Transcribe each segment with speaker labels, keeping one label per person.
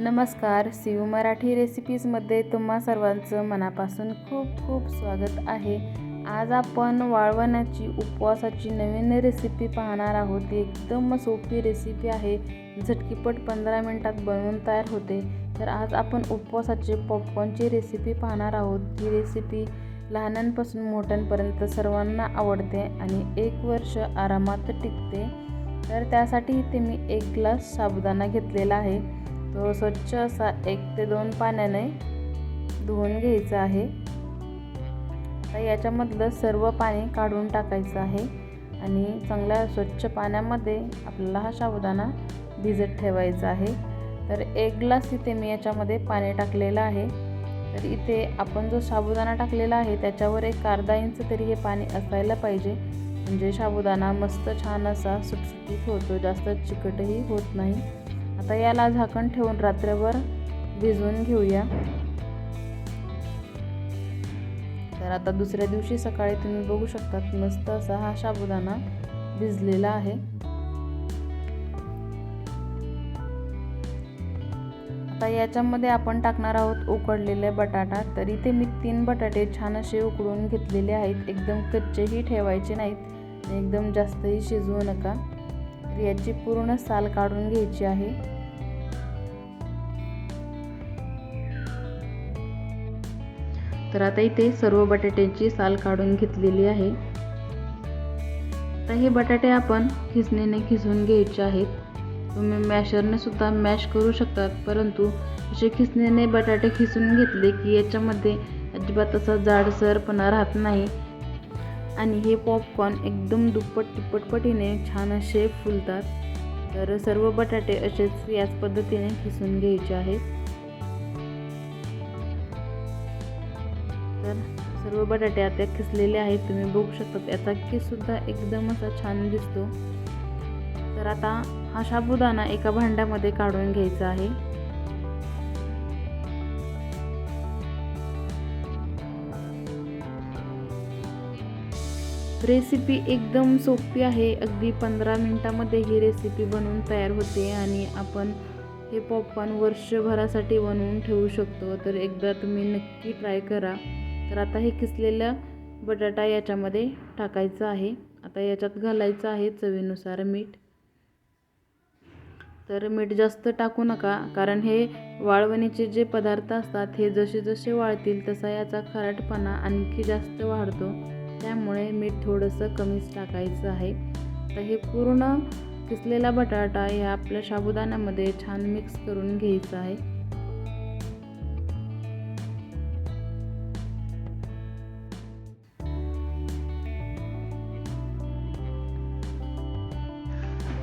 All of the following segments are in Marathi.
Speaker 1: नमस्कार सीयू मराठी रेसिपीजमध्ये तुम्हा सर्वांचं मनापासून खूप खूप स्वागत आहे. आज आपण वाळवण्याची उपवासाची नवीन रेसिपी पाहणार आहोत. ती एकदम सोपी रेसिपी आहे. झटकीपट पंधरा मिनटात बनवून तयार होते. तर आज आपण उपवासाची पॉपकॉर्नची रेसिपी पाहणार आहोत. ही रेसिपी लहानांपासून मोठ्यांपर्यंत सर्वांना आवडते आणि एक वर्ष आरामात टिकते. तर त्यासाठी इथे मी एक ग्लास साबुदाणा घेतलेला आहे. तो स्वच्छ असा एक ते दोन पाण्याने धुवून घ्यायचा आहे. तर याच्यामधलं सर्व पाणी काढून टाकायचं आहे आणि चांगल्या स्वच्छ पाण्यामध्ये आपल्याला हा साबुदाणा भिजत ठेवायचा आहे. तर एक ग्लास इथे मी याच्यामध्ये पाणी टाकलेलं आहे. तर इथे आपण जो साबुदाणा टाकलेला आहे त्याच्यावर एक अर्धा इंच तरी हे पाणी असायला पाहिजे. म्हणजे साबुदाणा मस्त छान असा सुटसुटीत होतो जास्त चिकटही होत नाही. आता याला झाकण ठेवून रात्रभर भिजवून घेऊया. तर आता दुसऱ्या दिवशी सकाळी तुम्ही बघू शकतात मस्त असा हा साबुदाणा भिजलेला आहे. आता याच्यामध्ये आपण टाकणार आहोत उकडलेले बटाटा. तर इथे मी तीन बटाटे छान असे उकडून घेतलेले आहेत. एकदम कच्चेही ठेवायचे नाहीत. एकदम जास्तही शिजवू नका. याची पूर्ण साल काढून घ्यायची आहे. तर आता इथे सर्व बटाट्याची साल काढून घेतलेली आहे. आता हे बटाटे आपण खिसणीने खिसून घ्यायचे आहेत. तुम्ही मॅशरने सुद्धा मॅश करू शकतात परंतु असे खिसणीने बटाटे खिसून घेतले की याच्यामध्ये अजिबात असा जाडसरपणा राहत नाही. आणि हे पॉपकॉर्न एकदम दुप्पट तिप्पटपटीने छान असे फुलतात. तर सर्व बटाटे असेच याच पद्धतीने खिसून घ्यायचे आहेत. तर सर्व बटाटे आता खिसलेले आहेत. तुम्ही बघू शकता याचा किससुद्धा एकदम असा छान दिसतो. तर आता हा साबुदाणा एका भांड्यामध्ये काढून घ्यायचा आहे. रेसिपी एकदम सोपी आहे. अगदी पंधरा मिनटामध्ये ही रेसिपी बनवून तयार होते आणि आपण हे पॉपकॉर्न वर्षभरासाठी बनवून ठेवू शकतो. तर एकदा तुम्ही नक्की ट्राय करा. तर आता हे किसलेलं बटाटा याच्यामध्ये टाकायचं आहे. आता याच्यात घालायचं आहे चवीनुसार मीठ. तर मीठ जास्त टाकू नका कारण हे वाळवणीचे जे पदार्थ असतात हे जसे जसे वाळतील तसा याचा खारटपणा आणखी जास्त वाढतो. त्यामुळे मीठ थोडंसं कमीच टाकायचं आहे. तर हे पूर्ण किसलेला बटाटा ह्या आपल्या साबुदाण्यामध्ये छान मिक्स करून घ्यायचं आहे.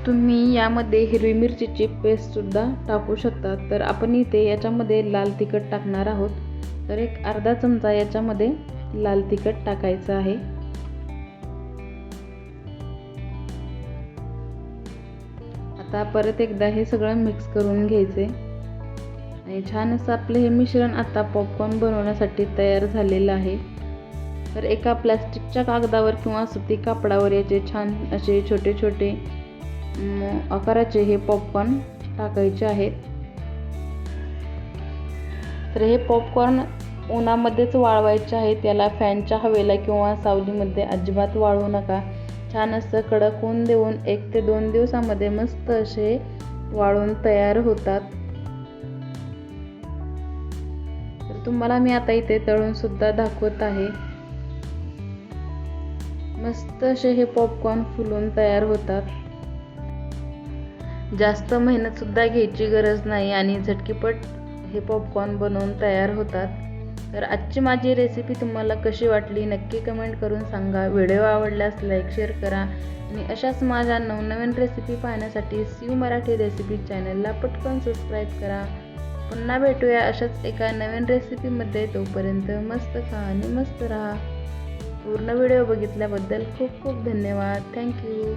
Speaker 1: तुम्ही यामध्ये हिरवी मिरचीची पेस्टसुद्धा टाकू शकता तर आपण इथे याच्यामध्ये लाल तिखट टाकणार आहोत. तर एक अर्धा चमचा याच्यामध्ये लाल तिखट टाकायचं आहे. आता परत एकदा हे सगळं मिक्स करून घ्यायचे. आणि छान असं आपलं हे मिश्रण आता पॉपकॉर्न बनवण्यासाठी तयार झालेलं आहे. तर एका प्लॅस्टिकच्या कागदावर किंवा सुती कापडावर याचे छान असे छोटे छोटे आकाराचे हे पॉपकॉर्न टाकायचे आहेत. तर हे पॉपकॉर्न उन्हामध्येच वाळवायचे आहेत त्याला फॅनच्या हवेला किंवा सावलीमध्ये अजिबात वाळवू नका. छान असं कडक ऊन देऊन एक ते दोन दिवसामध्ये मस्त असे वाळून तयार होतात. तर तुम्हाला मी आता इथे तळून सुद्धा दाखवत आहे. मस्त असे हे पॉपकॉर्न फुलून तयार होतात. जास्त मेहनत सुद्धा घ्यायची गरज नाही आणि झटकीपट हे पॉपकॉर्न बनवून तयार होतात. तर आजची माझी रेसिपी तुम्हाला कशी वाटली नक्की कमेंट करून सांगा. व्हिडिओ आवडल्यास लाईक शेअर करा. आणि अशाच माझ्या नवनवीन रेसिपी पाहण्यासाठी सीव मराठी रेसिपी चॅनलला पटकन सबस्क्राईब करा. पुन्हा भेटूया अशाच एका नवीन रेसिपीमध्ये तोपर्यंत मस्त खा आणि मस्त राहा. पूर्ण व्हिडिओ बघितल्याबद्दल खूप खूप धन्यवाद. थँक्यू